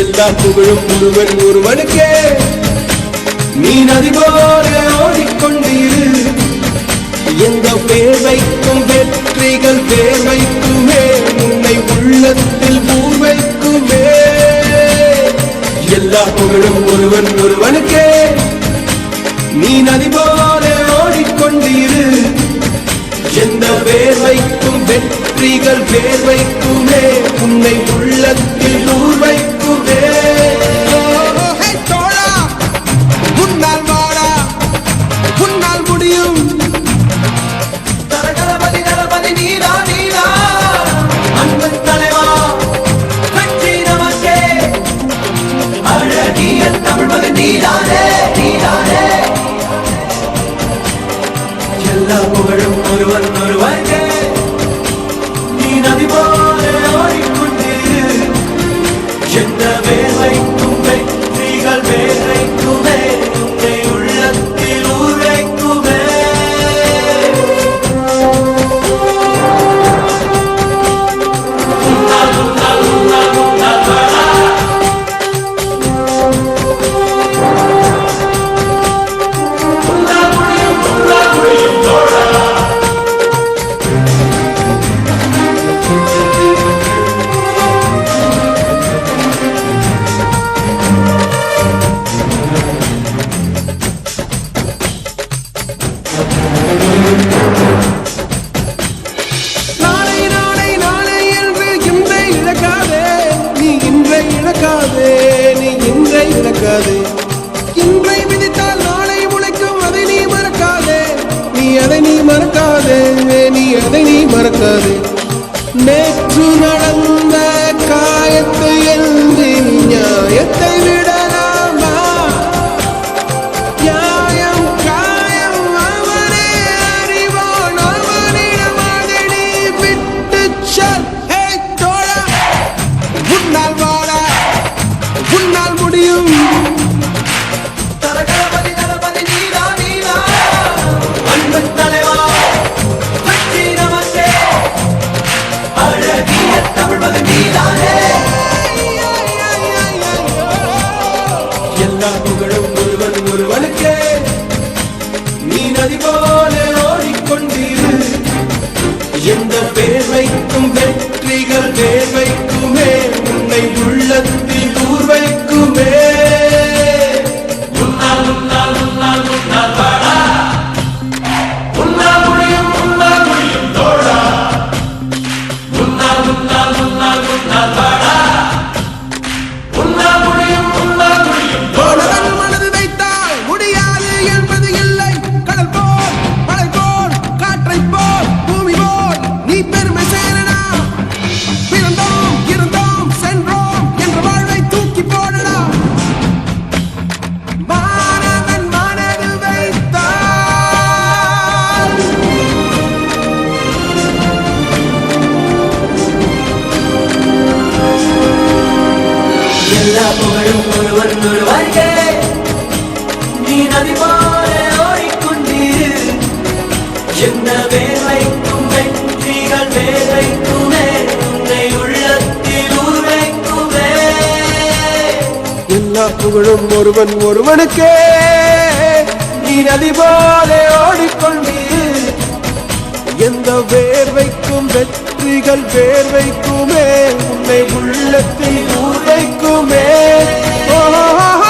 எல்லா புகழும் ஒருவன் ஒருவனுக்கே. நீ நதி போல ஓடிக்கொண்டிரு எந்த பேர் வைக்கும் வெற்றிகள் பேர் வைக்குமே உன்னை உள்ளத்தில் ஊர் வைக்குமே எல்லா புகழும் ஒருவன் ஒருவனுக்கே. நீ நதி போல ஓடிக்கொண்டிரு எந்த பேர் வைக்கும் வெற்றிகள் பேர் வைக்குமே உன்னை உள்ளத்தில் ஊர் வைக்குமே எல்லா புகழும் ஒருவன் ஒருவனுக்கே நீ நதி போல ஓடிக்கொண்டே எந்த நாளை நாளை நாளை என்று இன்றை இழக்காதே. நீ இன்றை இழக்காதே. நீ இன்றை இழக்காதே. இன்றை விதித்தால் நாளை முளைக்கும் அதை நீ மறக்காதே. நீ அதை நீ மறக்காதே. நீ அதை நீ மறக்காதே. நீ எல்லா புகழும் ஒருவர் ஒருவருக்கே நீ நதி போல ஓடிக்கொண்டு என்ன எந்த வேலைக்கும் வெற்றிகள் வேலைக்குமே உன்னை உள்ளத்தில் ஊரைக்குமே எல்லா புகழும் ஒருவன் ஒருவனுக்கே. நீ நதி போல ஓடிக்கொண்டீர். எந்த வேர்வைக்கும் வெற்றிகள் வேர்வைக்குமே உன்னை உள்ளத்தில் ஊர்வைக்குமே. ஓ